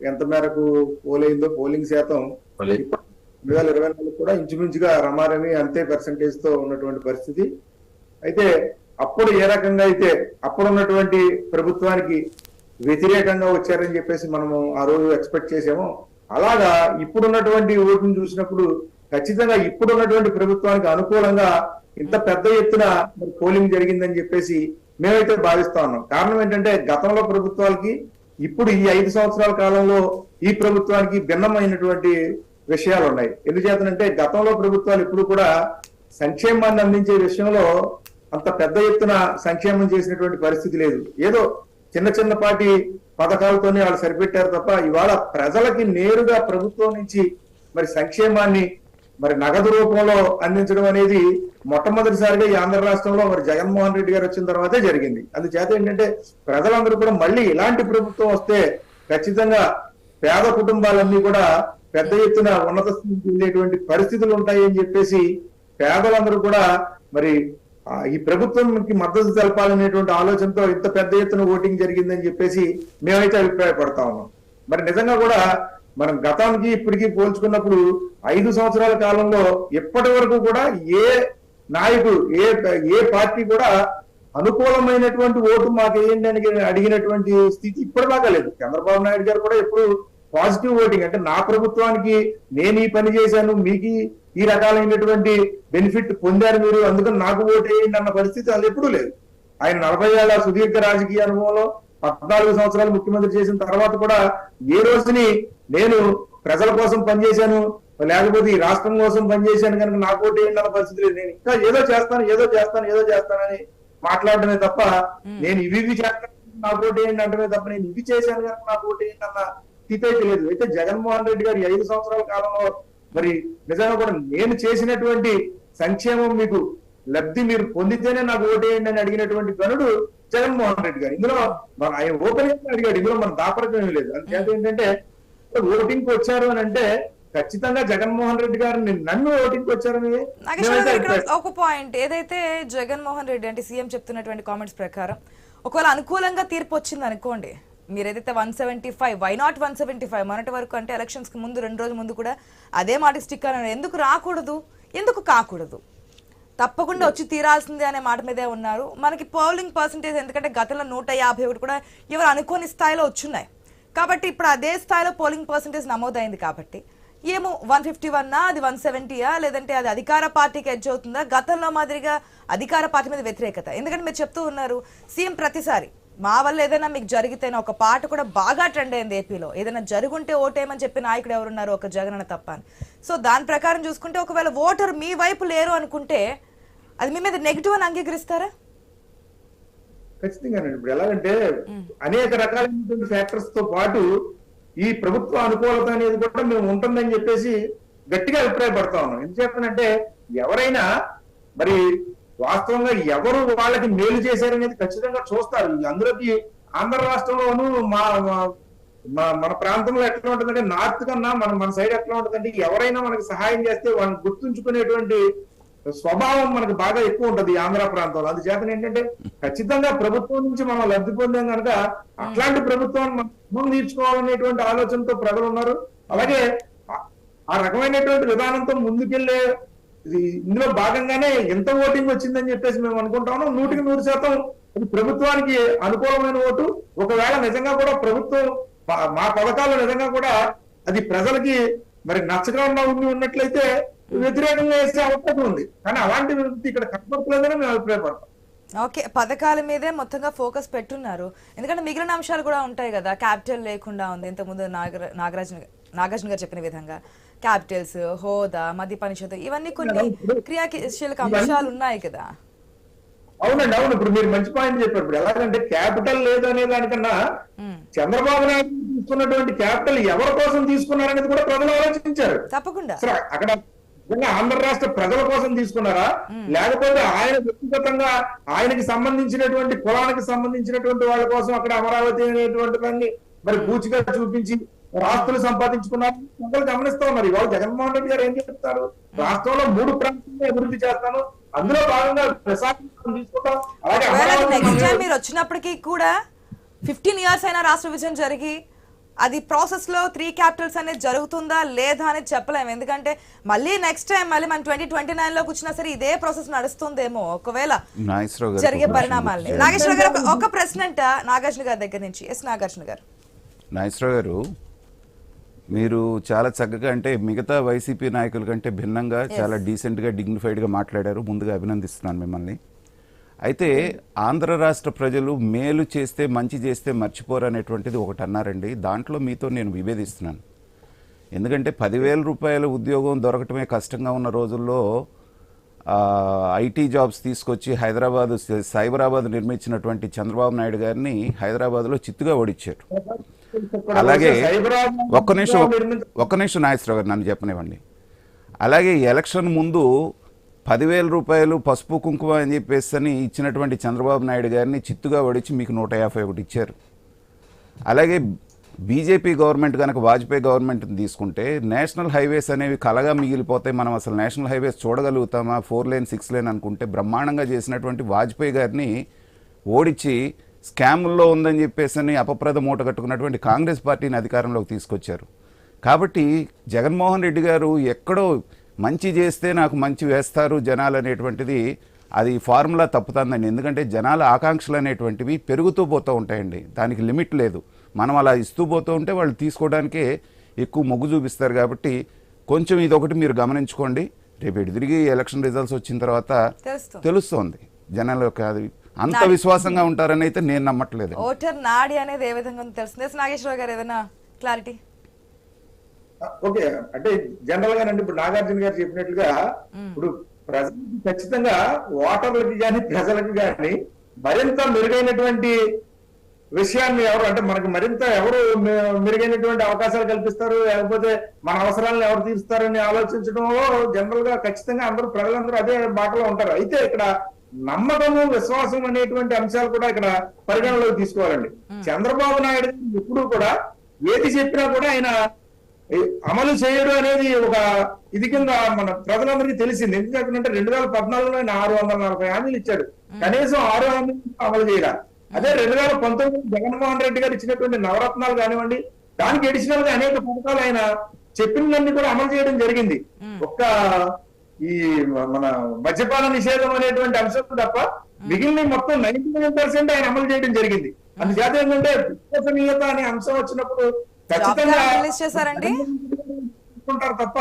ఎంత మేరకు పోలైందో పోలింగ్ శాతం రెండు వేల ఇరవై నాలుగు కూడా ఇంచుమించుగా రమారమి అంతే పర్సంటేజ్తో ఉన్నటువంటి పరిస్థితి. అయితే అప్పుడు ఏ రకంగా అయితే అప్పుడు ఉన్నటువంటి ప్రభుత్వానికి వ్యతిరేకంగా వచ్చారని చెప్పేసి మనము ఆ రోజు ఎక్స్పెక్ట్ చేసామో అలాగా ఇప్పుడున్నటువంటి ఓటును చూసినప్పుడు ఖచ్చితంగా ఇప్పుడున్నటువంటి ప్రభుత్వానికి అనుకూలంగా ఇంత పెద్ద ఎత్తున పోలింగ్ జరిగిందని చెప్పేసి మేమైతే భావిస్తా ఉన్నాం. కారణం ఏంటంటే గతంలో ప్రభుత్వాలకి ఇప్పుడు ఈ ఐదు సంవత్సరాల కాలంలో ఈ ప్రభుత్వానికి భిన్నమైనటువంటి విషయాలు ఉన్నాయి ఎందుచేతనంటే గతంలో ప్రభుత్వాలు ఇప్పుడు కూడా సంక్షేమాన్ని అందించే విషయంలో అంత పెద్ద ఎత్తున సంక్షేమం చేసినటువంటి పరిస్థితి లేదు. ఏదో చిన్న చిన్నపాటి పథకాలతోనే వాళ్ళు సరిపెట్టారు తప్ప ఇవాళ ప్రజలకి నేరుగా ప్రభుత్వం నుంచి మరి సంక్షేమాన్ని మరి నగదు రూపంలో అందించడం అనేది మొట్టమొదటిసారిగా ఈ ఆంధ్ర రాష్ట్రంలో మరి జగన్మోహన్ రెడ్డి గారు వచ్చిన తర్వాతే జరిగింది. అందుచేత ఏంటంటే ప్రజలందరూ కూడా మళ్ళీ ఇలాంటి ప్రభుత్వం వస్తే ఖచ్చితంగా పేద కుటుంబాలన్నీ కూడా పెద్ద ఎత్తున ఉన్నత స్థితి వెళ్ళేటువంటి పరిస్థితులు ఉంటాయి అని చెప్పేసి పేదలందరూ కూడా మరి ఈ ప్రభుత్వంకి మద్దతు తెలపాలనేటువంటి ఆలోచనతో ఇంత పెద్ద ఎత్తున ఓటింగ్ జరిగిందని చెప్పేసి మేమైతే అభిప్రాయపడతా ఉన్నాం. మరి నిజంగా కూడా మనం గతానికి ఇప్పటికీ పోల్చుకున్నప్పుడు ఐదు సంవత్సరాల కాలంలో ఇప్పటి వరకు కూడా ఏ నాయకుడు ఏ ఏ పార్టీ కూడా అనుకూలమైనటువంటి ఓటు మాకు వేయండి అని అడిగినటువంటి స్థితి ఇప్పటిదాకా లేదు. చంద్రబాబు నాయుడు గారు కూడా ఎప్పుడు పాజిటివ్ ఓటింగ్ అంటే నా ప్రభుత్వానికి నేను ఈ పని చేశాను మీకు ఈ రకాలైనటువంటి బెనిఫిట్ పొందారు మీరు అందుకని నాకు ఓటు వేయండి అన్న పరిస్థితి అది ఎప్పుడూ లేదు. ఆయన నలభై ఏళ్ళ సుదీర్ఘ రాజకీయ అనుభవంలో పద్నాలుగు సంవత్సరాలు ముఖ్యమంత్రి చేసిన తర్వాత కూడా ఏ రోజుని నేను ప్రజల కోసం పనిచేశాను లేకపోతే ఈ రాష్ట్రం కోసం పనిచేశాను కనుక నాకు ఓటు అన్న పరిస్థితి లేదు. నేను ఇంకా ఏదో చేస్తాను ఏదో చేస్తాను ఏదో చేస్తానని మాట్లాడటమే తప్ప నేను ఇవి ఇవి చేస్తాను నాకు ఓటు వేయండి అంటమే తప్ప నేను ఇవి చేశాను కనుక నాకు ఓటు వేయండి అన్న స్థితి లేదు. అయితే జగన్మోహన్ రెడ్డి గారు ఐదు సంవత్సరాల కాలంలో మరి నిజంగా కూడా నేను చేసినటువంటి సంక్షేమం మీకు లబ్ధి మీరు పొందితేనే నాకు ఓటేయండి అని అడిగినటువంటి గనుడు జగన్మోహన్ రెడ్డి గారు. ఇందులో మన ఆయన ఓపెన్గా అడిగాడు. ఇందులో మన దాపరికం లేదు. అందుచేత ఏంటంటే ఓటింగ్కి వచ్చారు అని అంటే ఖచ్చితంగా జగన్మోహన్ రెడ్డి నన్ను వచ్చారని గారు ఇక్కడ అభిప్రాయం- ఒక పాయింట్. ఏదైతే జగన్మోహన్ రెడ్డి అంటే సీఎం చెప్తున్నటువంటి కామెంట్స్ ప్రకారం ఒకవేళ అనుకూలంగా తీర్పు వచ్చింది అనుకోండి మీరు ఏదైతే one seventy five why not one seventy five? మొన్నటి వరకు అంటే ఎలక్షన్స్కి ముందు రెండు రోజుల ముందు కూడా అదే మాట స్టిక్ అని ఎందుకు రాకూడదు? ఎందుకు కాకూడదు? తప్పకుండా వచ్చి తీరాల్సిందే అనే మాట మీదే ఉన్నారు. మనకి పోలింగ్ పర్సంటేజ్ ఎందుకంటే గతంలో నూట యాభై ఒకటి కూడా ఎవరు అనుకోని స్థాయిలో వచ్చున్నాయి. కాబట్టి ఇప్పుడు అదే స్థాయిలో పోలింగ్ పర్సంటేజ్ నమోదైంది కాబట్టి. ఏమో వన్ ఫిఫ్టీ వన్నా అది వన్ సెవెంటీయా లేదంటే అది అధికార పార్టీకి ఎడ్జ్ అవుతుందా? గతంలో మాదిరిగా అధికార పార్టీ మీద వ్యతిరేకత. ఎందుకంటే మీరు చెప్తూ ఉన్నారు సీఎం ప్రతిసారి మా వల్ల ఏదైనా మీకు జరిగితేనే ఒక పాట కూడా బాగా ట్రెండ్ అయింది ఏపీలో ఏదైనా జరుగుంటే ఓటేయమని చెప్పి నాయకుడు ఎవరున్నారు? ఒక జగనన్న తప్ప అని. సో దాని ప్రకారం చూసుకుంటే ఒకవేళ ఓటర్ మీ వైపు లేరు అనుకుంటే అది మీ మీద నెగిటివ్ అని అంగీకరిస్తారా? ఖచ్చితంగానండి ఇప్పుడు ఎలాగంటే అనేక రకాలైనటువంటి ఫ్యాక్టర్స్తో పాటు ఈ ప్రభుత్వ అనుకూలత అనేది కూడా మేము ఉంటుందని చెప్పేసి గట్టిగా అభిప్రాయపడతా ఉన్నాం. ఎందుచేతనంటే ఎవరైనా మరి వాస్తవంగా ఎవరు వాళ్ళకి మేలు చేశారనేది ఖచ్చితంగా చూస్తారు. అందులోకి ఆంధ్ర రాష్ట్రంలోను మా- మన ప్రాంతంలో ఎట్లా ఉంటుందంటే నార్త్ కన్నా మన మన సైడ్ ఎట్లా ఉంటుందంటే ఎవరైనా మనకి సహాయం చేస్తే వాళ్ళని గుర్తుంచుకునేటువంటి స్వభావం మనకు బాగా ఎక్కువ ఉంటది ఆంధ్ర ప్రాంతంలో. అందుచేత ఏంటంటే ఖచ్చితంగా ప్రభుత్వం నుంచి మనం లబ్ధి పొందాం కనుక అట్లాంటి ప్రభుత్వాన్ని మనం రుణం తీర్చుకోవాలనేటువంటి ఆలోచనతో ప్రజలు ఉన్నారు. అలాగే ఆ- రకమైనటువంటి విధానంతో ముందుకెళ్ళే ఇందులో భాగంగానే ఎంత ఓటింగ్ వచ్చిందని చెప్పేసి మేము అనుకుంటాము నూటికి నూరు శాతం ప్రభుత్వానికి అనుకూలమైన ఓటు. ఒకవేళ నిజంగా కూడా ప్రభుత్వం మా- పథకాలు నిజంగా కూడా అది ప్రజలకి మరి నచ్చకుండా ఉండి ఉన్నట్లయితే వ్యతిరేకంగా వేసే అవకాశం ఉంది. కానీ అలాంటి ఇక్కడ కనపడలేదని మేము అభిప్రాయపడతాం. ఓకే పథకాల మీదే మొత్తంగా ఫోకస్ పెట్టున్నారు. ఎందుకంటే మిగిలిన అంశాలు కూడా ఉంటాయి కదా క్యాపిటల్ లేకుండా ఉంది. ఇంతకుముందు నాగర నాగరాజన్ నాగార్జున గారు చెప్పిన విధంగా క్యాపిటల్స్ హోదా మద్యపాన నిషేధం ఇవన్నీ కొన్ని క్రియాశీలక అంశాలు ఉన్నాయి కదా. అవునండి అవును. ఇప్పుడు మీరు మంచి పాయింట్ చెప్పారు. ఇప్పుడు ఎలాగంటే క్యాపిటల్ లేదు అనే దానికన్నా. చంద్రబాబు నాయుడు తీసుకున్నటువంటి క్యాపిటల్ ఎవరి కోసం తీసుకున్నారనేది కూడా ప్రజలు ఆలోచించారు. తప్పకుండా. అక్కడ నిజంగా ఆంధ్ర రాష్ట్ర ప్రజల కోసం తీసుకున్నారా? లేకపోతే ఆయన వ్యక్తిగతంగా ఆయనకి సంబంధించినటువంటి కులానికి సంబంధించినటువంటి వాళ్ళ కోసం అక్కడ అమరావతి అనేటువంటి దాన్ని మరి పూచిగా చూపించి రాష్ట్రాలు సంపాదించుకున్నారు ప్రజలు గమనిస్తా ఉన్నారు ఇవాళ జగన్మోహన్ రెడ్డి గారు ఏం చెప్తారు? రాష్ట్రంలో మూడు ప్రాంతాలను అభివృద్ధి చేస్తాను. అందులో భాగంగా విశాఖపట్నం తీసుకుంటాం. అలాగే మీరు వచ్చినప్పటికీ కూడా ఫిఫ్టీన్ ఇయర్స్ అయినా రాష్ట్ర విభజన జరిగి అది ప్రాసెస్లో త్రీ క్యాపిటల్స్ అనేది జరుగుతుందా లేదా అనేది చెప్పలేము. ఎందుకంటే మళ్ళీ నెక్స్ట్ టైం మళ్ళీ మనం ట్వంటీ ట్వంటీ నైన్లోకి వచ్చినా సరే ఇదే ప్రాసెస్ నడుస్తుందేమో. ఒకవేళ జరిగే పరిణామాలని నాగేశ్వర గారు ఒక- ప్రశ్న అంట నాగార్జున గారి దగ్గర నుంచి. ఎస్ నాగార్జున గారు. నాగేశ్వరరావు గారు మీరు చాలా చక్కగా అంటే మిగతా వైసీపీ నాయకుల కంటే భిన్నంగా చాలా డీసెంట్గా డిగ్నిఫైడ్గా మాట్లాడారు. ముందుగా అభినందిస్తున్నాను మిమ్మల్ని. అయితే ఆంధ్ర రాష్ట్ర ప్రజలు మేలు చేస్తే మంచి చేస్తే మర్చిపోరు అనేటువంటిది ఒకటి అన్నారండి. దాంట్లో మీతో నేను విభేదిస్తున్నాను. ఎందుకంటే పదివేల రూపాయల ఉద్యోగం దొరకటమే కష్టంగా ఉన్న రోజుల్లో ఐటీ జాబ్స్ తీసుకొచ్చి హైదరాబాద్ సైబరాబాద్ నిర్మించినటువంటి చంద్రబాబు నాయుడు గారిని హైదరాబాద్లో చిత్తుగా ఓడిచ్చారు అలాగే ఒక్క నిమిషం ఒక్క నిమిషం నాగేశ్వరరావు గారు నన్ను చెప్పనివ్వండి. అలాగే ఎలక్షన్ ముందు పదివేల రూపాయలు పసుపు కుంకుమ అని చెప్పేసి అని ఇచ్చినటువంటి చంద్రబాబు నాయుడు గారిని చిత్తుగా ఓడించి మీకు నూట యాభై ఒకటి ఇచ్చారు. అలాగే బీజేపీ గవర్నమెంట్ కనుక వాజ్పేయి గవర్నమెంట్ తీసుకుంటే నేషనల్ హైవేస్ అనేవి కలగా మిగిలిపోతాయి మనం అసలు నేషనల్ హైవేస్ చూడగలుగుతామా? ఫోర్ లేన్ సిక్స్ లేన్ అనుకుంటే బ్రహ్మాండంగా చేసినటువంటి వాజ్పేయి గారిని ఓడించి స్కాముల్లో ఉందని చెప్పేసి అని అపప్రద మూట కట్టుకున్నటువంటి కాంగ్రెస్ పార్టీని అధికారంలోకి తీసుకొచ్చారు. కాబట్టి జగన్మోహన్ రెడ్డి గారు ఎక్కడో మంచి చేస్తే నాకు మంచి వేస్తారు జనాలు అనేటువంటిది అది ఫార్ములా తప్పుతుందండి. ఎందుకంటే జనాల ఆకాంక్షలు అనేటువంటివి పెరుగుతూ పోతూ ఉంటాయండి. దానికి లిమిట్ లేదు. మనం అలా ఇస్తూ పోతూ ఉంటే వాళ్ళు తీసుకోవడానికే ఎక్కువ మొగ్గు చూపిస్తారు కాబట్టి కొంచెం ఇదొకటి మీరు గమనించుకోండి. రేపు ఎటు తిరిగి ఎలక్షన్ రిజల్ట్స్ వచ్చిన తర్వాత తెలుస్తుంది. తెలుస్తోంది. జనాలకు అది అంత విశ్వాసంగా ఉంటారని అయితే నేను నమ్మట్లేదు ఓటర్ నాడి అనేది ఏ విధంగా తెలుస్తుంది. నాగేశ్వర గారు ఏదైనా క్లారిటీ? ఓకే. అంటే జనరల్గా ఇప్పుడు నాగార్జున గారు చెప్పినట్లుగా ఇప్పుడు ప్రజలకు ఖచ్చితంగా ఓటర్లకి కానీ ప్రజలకు కానీ మరింత మెరుగైనటువంటి విషయాన్ని ఎవరు అంటే మనకు మరింత ఎవరు మెరుగైనటువంటి అవకాశాలు కల్పిస్తారు లేకపోతే మన అవసరాలను ఎవరు తీరుస్తారని ఆలోచించడంలో జనరల్గా ఖచ్చితంగా అందరూ ప్రజలందరూ అదే బాటలో ఉంటారు. అయితే ఇక్కడ నమ్మకము విశ్వాసం అనేటువంటి అంశాలు కూడా ఇక్కడ పరిగణలోకి తీసుకోవాలండి. చంద్రబాబు నాయుడు ఎప్పుడు కూడా ఏది చెప్పినా కూడా ఆయన అమలు చేయడం అనేది ఒక ఇది కింద మన ప్రజలందరికీ తెలిసింది. ఎందుకంటే రెండు వేల పద్నాలుగులో ఆయన ఆరు వందల నలభై హామీలు ఇచ్చాడు. కనీసం ఆరు హామీలు అమలు చేయరా అదే రెండు వేల పంతొమ్మిది జగన్మోహన్ రెడ్డి గారు ఇచ్చినటువంటి నవరత్నాలు కానివ్వండి దానికి అడిషనల్గా అనేక పథకాలు ఆయన చెప్పినవన్నీ కూడా అమలు చేయడం జరిగింది. ఒక్క ఈ మన మద్యపాన నిషేధం అనేటువంటి అంశం తప్ప మిగిలిన మొత్తం నైన్టీ నైన్ పర్సెంట్ ఆయన అమలు చేయడం జరిగింది. అందుచేత ఏంటంటే విశ్వసనీయత అనే అంశం వచ్చినప్పుడు రిలీజ్ చేశారండి? తప్ప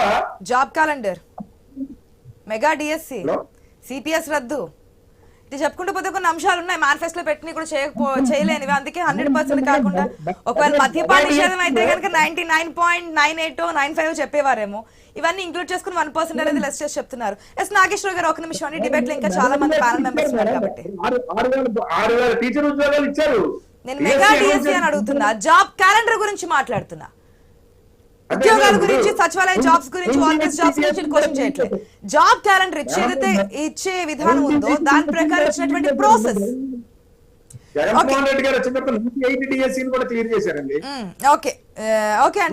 job calendar mega DSC? CPS రద్దు. ఇది చెప్పుకుంటూ పోతే కొన్ని అంశాలు ఉన్నాయి. మేనిఫెస్టో పెట్టిన కూడా చేయకపో చేయలేనివి. అందుకే హండ్రెడ్ పర్సెంట్ కాకుండా ఒకవేళ మద్యపాన నిషేధం అయితే కనుక ninety nine point nine eight nine five చెప్పేవారేమో. ఇవన్నీ ఇంక్లూడ్ చేసుకుని వన్ పర్సెంట్ అనేది లెస్ చేసి చెప్తున్నారు. ఎస్ నాగేశ్వర గారు ఒక నిమిషం అండి. డిబేట్లో ఇంకా చాలా మంది ప్యానల్ మెంబర్స్ ఉన్నారు కాబట్టి. టీచర్ ఉద్యోగాలు ఇచ్చారు. నేను మెగా డిఎస్సి అని అడుగుతున్నా. జాబ్ క్యాలెండర్ గురించి మాట్లాడుతున్నా. ఉద్యోగాల గురించి సచివాలయ జాబ్స్ గురించి వాలంటీర్స్ జాబ్స్ గురించి క్వశ్చన్ చేయట్లేదు. జాబ్ క్యాలెండర్ ఇచ్చి ఏదైతే ఇచ్చే విధానం ఉందో దాని ప్రకారం ఇచ్చినటువంటి ప్రాసెస్ జగన్మోహన్ రెడ్డి గారు వచ్చినప్పుడు ఓకే. ఓకే అండి.